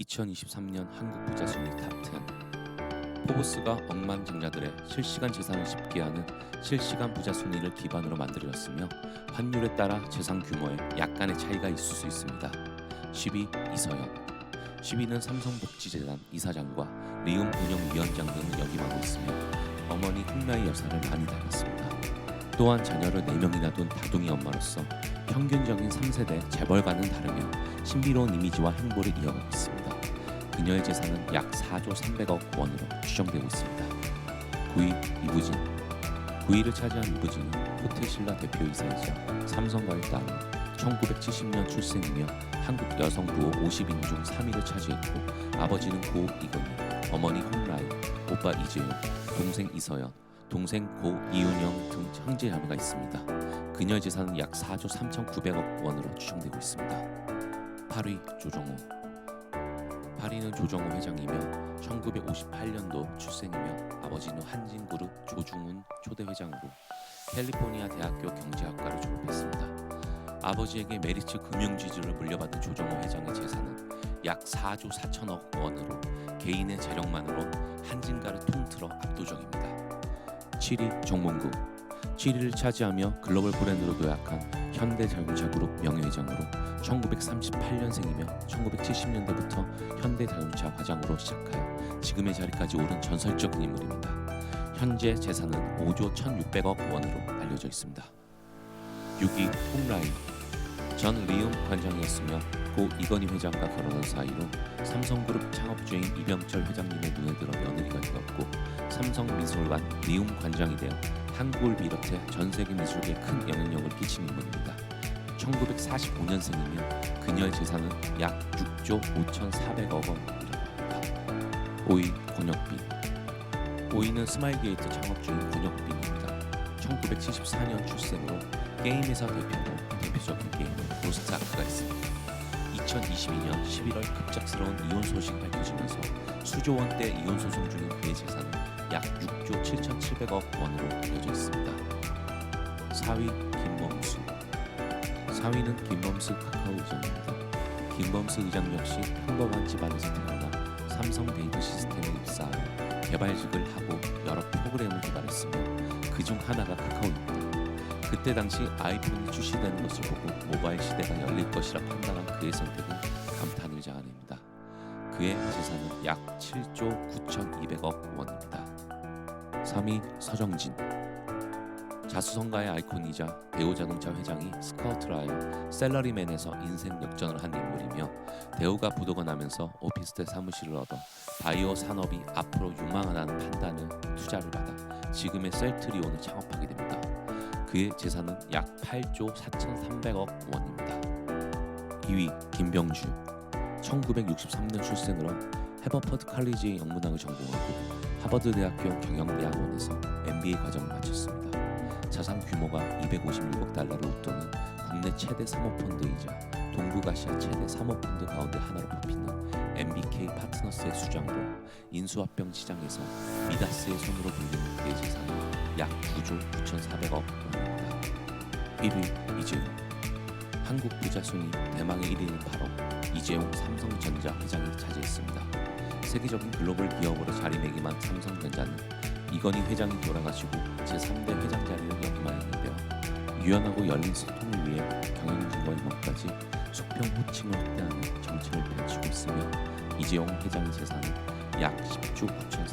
2023년 한국 부자 순위 탑10 포브스가 억만장자들의 실시간 재산을 집계하는 실시간 부자 순위를 기반으로 만들어졌으며 환율에 따라 재산 규모에 약간의 차이가 있을 수 있습니다. 10위 이서연 10위는 삼성복지재단 이사장과 리움 운영위원장 등을 역임하고 있으며 어머니 흑라이 여사를 많이 닮았습니다. 또한 자녀를 4명이나 둔 다둥이 엄마로서 평균적인 3세대 재벌과는 다르며 신비로운 이미지와 행보를 이어가고 있습니다. 그녀의 재산은 약 4조 300억 원으로 추정되고 있습니다. 9위 이부진 9위를 차지한 이부진은 호텔신라 대표이사이자 삼성과의 딸로 1970년 출생이며 한국 여성 부호 50인 중 3위를 차지했고 아버지는 고 이건희, 어머니 홍라이, 오빠 이재용, 동생 이서연, 동생 고 이윤영 등 형제 자매가 있습니다. 그녀의 재산은 약 4조 3,900억 원으로 추정되고 있습니다. 8위 조정호 8위는 조정호 회장이며 1958년도 출생이며 아버지는 한진그룹 조중훈 초대 회장으로 캘리포니아 대학교 경제학과를 졸업했습니다. 아버지에게 메리츠 금융지주를 물려받은 조정호 회장의 재산은 약 4조 4천억 원으로 개인의 재력만으로 한진가를 통틀어 압도적입니다. 7위 정몽구 7위를 차지하며 글로벌 브랜드로 도약한 현대자동차그룹 명예회장으로 1938년생이며 1970년대부터 현대자동차 과장으로 시작하여 지금의 자리까지 오른 전설적인 인물입니다. 현재 재산은 5조 1,600억 원으로 알려져 있습니다. 6위 홍라이 전 리움 관장이었으며 고 이건희 회장과 결혼한 사이로 삼성그룹 창업주인 이병철 회장님의 눈에 들어 며느리가 되었고 삼성미술관 리움 관장이 되어 한국을 비롯해 전 세계 미술계에 큰 영향력을 끼친 인물입니다. 1945년생이며 그녀의 재산은 약 6조 5,400억 원이라고 합니다. 5위 권혁빈 5위는 스마일게이트 창업주인 권혁빈입니다. 1974년 출생으로 게임 회사 대표로 대표적인 게임은 로스트아크가 있습니다. 2022년 11월 급작스러운 이혼 소식이 밝혀지면서 수조 원대 이혼 소송 중인 그의 재산은 약 6조 7,700억 원으로 알려져 있습니다. 4위 김범수 4위는 김범수 카카오 의장입니다. 김범수 의장 역시 평범한 집안에서 태어나 삼성 데이터 시스템에 입사하여 개발직을 하고 여러 프로그램을 개발했으며 그 중 하나가 카카오입니다. 그때 당시 아이폰이 출시되는 것을 보고 모바일 시대가 열릴 것이라 판단한 그의 선택은 감탄을 자아냅니다. 그의 재산은 약 7조 9,200억 원입니다. 3위 서정진 자수성가의 아이콘이자 대우자동차 회장이 스카우트를 하여 셀러리맨에서 인생 역전을 한 인물이며 대우가 부도가 나면서 오피스텔 사무실을 얻어 바이오 산업이 앞으로 유망하다는 판단을 투자를 받아 지금의 셀트리온을 창업하게 됩니다. 그의 재산은 약 8조 4,300억 원입니다. 2위 김병주 1963년 출생으로 해버퍼드 칼리지 영문학을 전공하고 하버드 대학교 경영대학원에서 MBA 과정을 마쳤습니다. 자산 규모가 256억 달러를 웃도는 국내 최대 사모펀드이자 동북아시아 최대 사모펀드 가운데 하나로 뽑히는 MBK 파트너스의 수장으로 인수합병 시장에서 미다스의 손으로 불리는 그의 재산은 약 9조 9,400억 원입니다. 1위 이재용 한국 부자 순위 대망의 1위는 바로 이재용 삼성전자 회장이 차지했습니다. 세계적인 글로벌 기업으로 자리매김한 삼성전자는 이건희 회장이 돌아가시고 제3대 회장 자리를 역임하였는데요. 유연하고 열린 소통을 위해 경영진과의 것까지 수평 호칭을 확대하는 정책을 펼치고 있으며 이재용 회장의 재산은 약 10조 9천